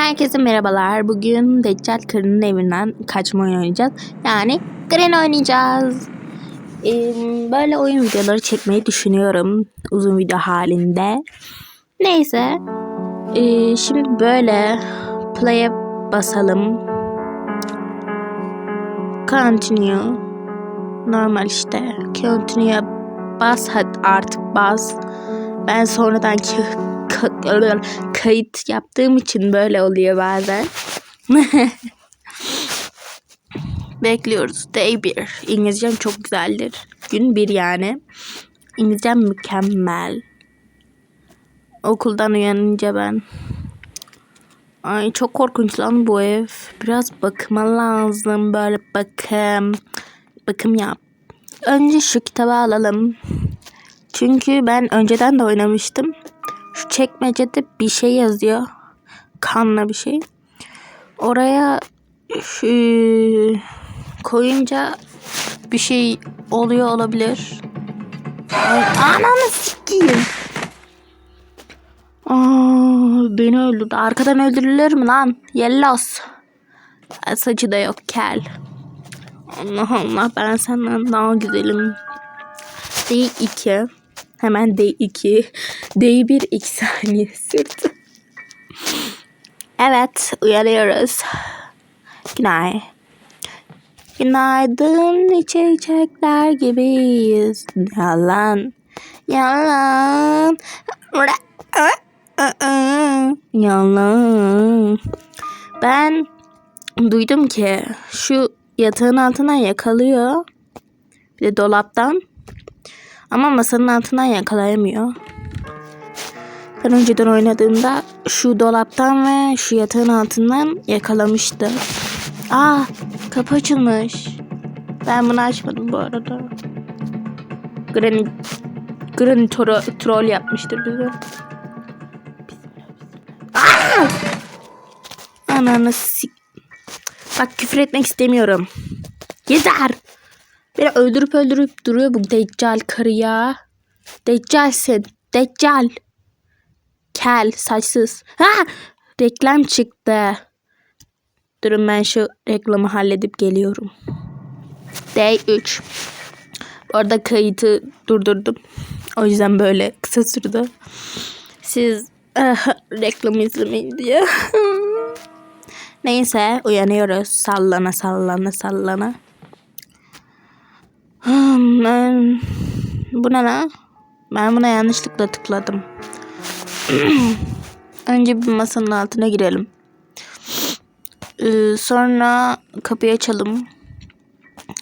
Herkese merhabalar. Bugün Deccal Karı'nın evinden kaçma oyunu oynayacağız. Yani Gren oynayacağız. Ee, böyle oyun videoları çekmeyi düşünüyorum. Uzun video halinde. Neyse. Ee, şimdi böyle play'e basalım. Continue. Normal işte. Continue'ya bas artık bas. Ben sonradan kayıt yaptığım için böyle oluyor bazen. Bekliyoruz. Day 1. İngilizcem çok güzeldir. Gün 1 yani. İngilizcem mükemmel. Okuldan uyanınca ben. Ay çok korkunç lan bu ev. Biraz bakıma lazım. Böyle bakım. Bakım yap. Önce şu kitabı alalım. Çünkü ben önceden de oynamıştım. Şu çekmecede bir şey yazıyor. Kanla bir şey. Oraya şu koyunca bir şey oluyor olabilir. Ay, ananı sikeyim. Aa, beni öldürdü. Arkadan öldürülür mü lan? Yellos. Saçı da yok kel. Allah Allah ben senden daha güzelim. Değil iki. Hemen D2. D1 2 saniye sürdü. Evet uyanıyoruz. Günay. Günaydın çiçekler gibiyiz. Yalan. Yalan. Yalan. Ben duydum ki şu yatağın altına yakalıyor. Bir de dolaptan. Ama masanın altından yakalayamıyor. Ben önceden oynadığımda şu dolaptan ve şu yatağın altından yakalamıştı. Aa kapı açılmış. Ben bunu açmadım bu arada. Granny, Granny toro, troll yapmıştır bize. Aa! Ananı sik... Bak küfür etmek istemiyorum. Yeter. Beni öldürüp öldürüp duruyor bu deccal karı ya. Deccalsin. Deccal. Kel. Saçsız. Ha! Reklam çıktı. Durun ben şu reklamı halledip geliyorum. Day 3. Orada kayıtı durdurdum. O yüzden böyle kısa sürdü. Siz ah, reklamı izlemeyin diye. Neyse uyanıyoruz. Sallana sallana sallana. Hmm. Bu ne lan? Ben buna yanlışlıkla tıkladım. Önce bir masanın altına girelim. Ee, sonra kapıyı açalım.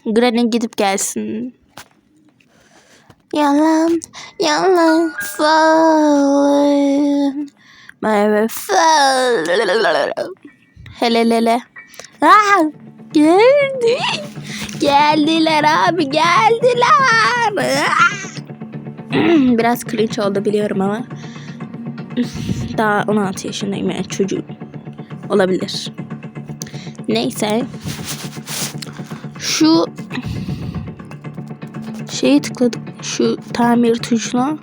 Granny gidip gelsin. Yalan, yalan, falling. My fall. Helelele. Aa, geldi. Geldiler abi geldiler. Biraz cringe oldu biliyorum ama. Daha 16 yaşındayım yani çocuğum. Olabilir. Neyse. Şu şeyi tıkladık. Şu tamir tuşuna.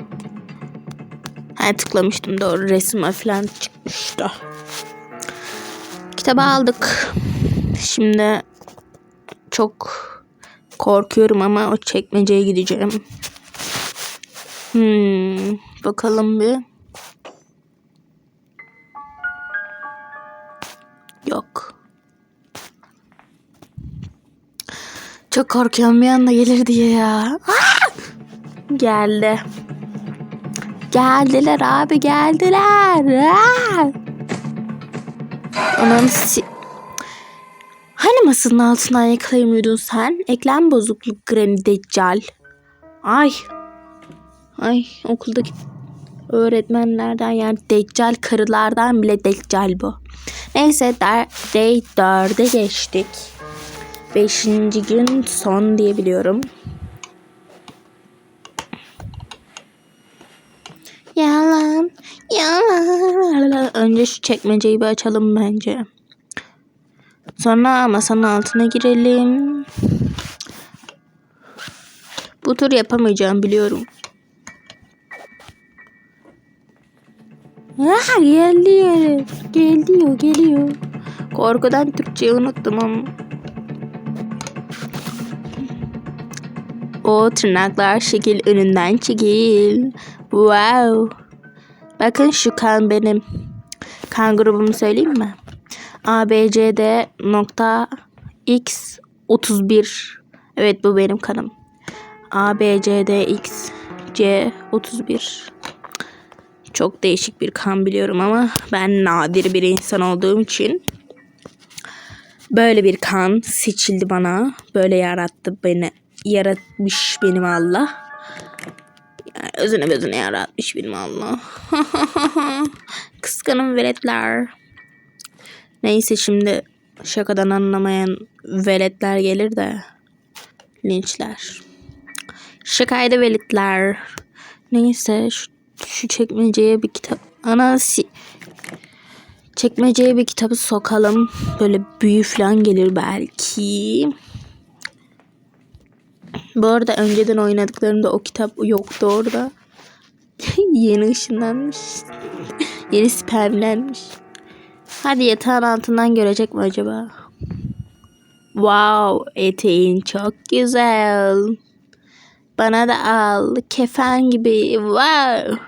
Ha tıklamıştım doğru. Resime falan çıkmıştı. Kitabı aldık. Şimdi çok korkuyorum ama o çekmeceye gideceğim. Hmm, bakalım bir. Yok. Çok korkuyorum bir anda gelir diye ya. Aa! Geldi. Geldiler abi geldiler. Aa! Anam si Hani masanın altından yakalayamıyordun sen? Eklem bozukluk Granny Deccal. Ay. Ay okuldaki öğretmenlerden yani Deccal karılardan bile Deccal bu. Neyse der, day 4'e geçtik. Beşinci gün son diye biliyorum. Yalan, yalan. Önce şu çekmeceyi bir açalım bence. Sonra masanın altına girelim. Bu tur yapamayacağım biliyorum. Ah, geliyor. Geliyor, geliyor. Korkudan Türkçeyi unuttum ama. O tırnaklar şekil önünden çekil. Wow. Bakın şu kan benim. Kan grubumu söyleyeyim mi? A, B, C, D nokta X 31. Evet bu benim kanım. A, B, C, D, X, C 31. Çok değişik bir kan biliyorum ama ben nadir bir insan olduğum için böyle bir kan seçildi bana. Böyle yarattı beni. Yaratmış benim Allah. Yani özüne bezine yaratmış benim Allah. Kıskanın veletler. Neyse şimdi şakadan anlamayan veletler gelir de linçler. Şakaydı veletler. Neyse şu, şu çekmeceye bir kitap. Ana si çekmeceye bir kitabı sokalım. Böyle büyü falan gelir belki. Bu arada önceden oynadıklarımda o kitap yoktu orada. Yeni ışınlanmış. Yeni spamlenmiş. Hadi yatağın altından görecek mi acaba? Wow, eteğin çok güzel. Bana da al. Kefen gibi. Wow.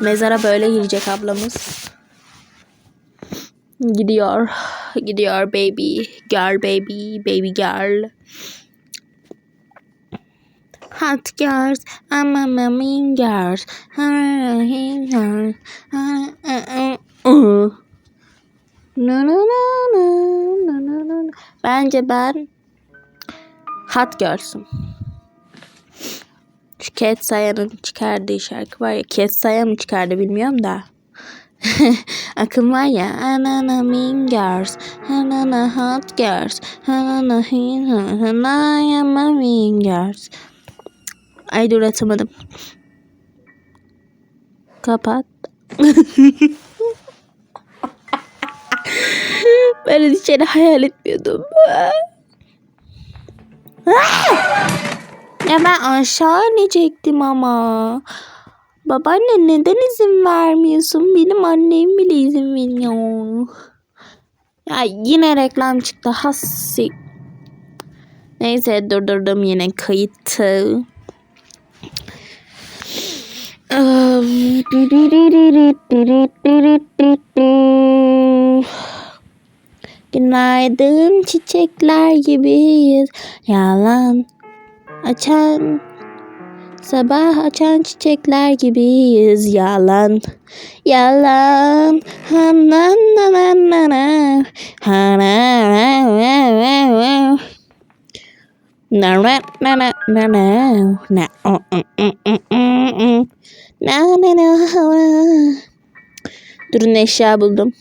Mezara böyle girecek ablamız. Gidiyor. Gidiyor baby. Girl baby. Baby girl. Hot girls, I'm a mean girls. Bence ben Hot Girls'um. Şu Cat Saya'nın çıkardığı şarkı var ya. Cat Saya mı çıkardı bilmiyorum da. Akım var ya. Anana mean girls. Anana hot girls. Anana hina. I am a mean girls. Ay dur atamadım. Kapat. Ben seni hayal etmiyordum. ya ben aşağı inecektim ama. Babaanne neden izin vermiyorsun? Benim annem bile izin vermiyor. Ya yine reklam çıktı. Hassi. Neyse durdurdum yine kayıtı. Günaydın çiçekler gibiyiz. Yalan açan sabah açan çiçekler gibiyiz. Yalan yalan. Uh, uh, uh, uh, uh, uh. Durun eşya buldum.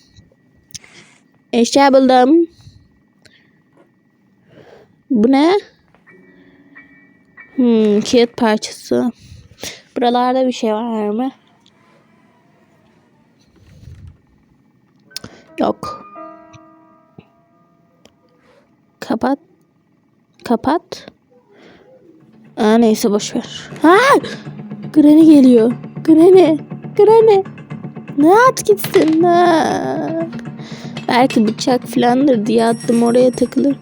Eşya buldum. Bu ne? Hmm, kağıt parçası. Buralarda bir şey var mı? Yok. Kapat. Kapat. Aa, neyse boş ver. Ha! Granny geliyor. Granny. Granny. Ne at gitsin. Ha. Belki bıçak falandır diye attım oraya takılır.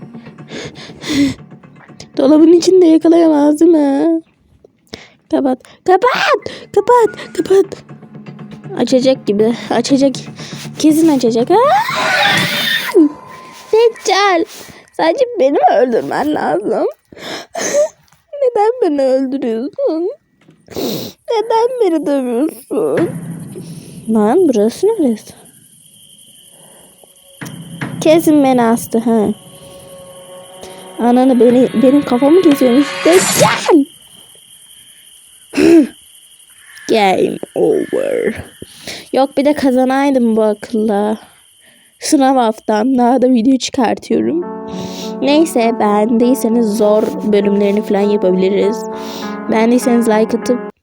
Dolabın içinde yakalayamaz değil? Kapat. Kapat. Kapat. Kapat. Açacak gibi. Açacak. Kesin açacak. Deccal. Sadece beni öldürmen lazım? Neden beni öldürüyorsun? Neden beni dövüyorsun? Lan burası neresi? Kesin beni astı ha. Ananı beni benim kafamı kesiyormuş. Deccal! Game over. Yok bir de kazanaydım bu akılla. Sınav haftam. Daha da video çıkartıyorum. Neyse beğendiyseniz zor bölümlerini falan yapabiliriz. Beğendiyseniz like atıp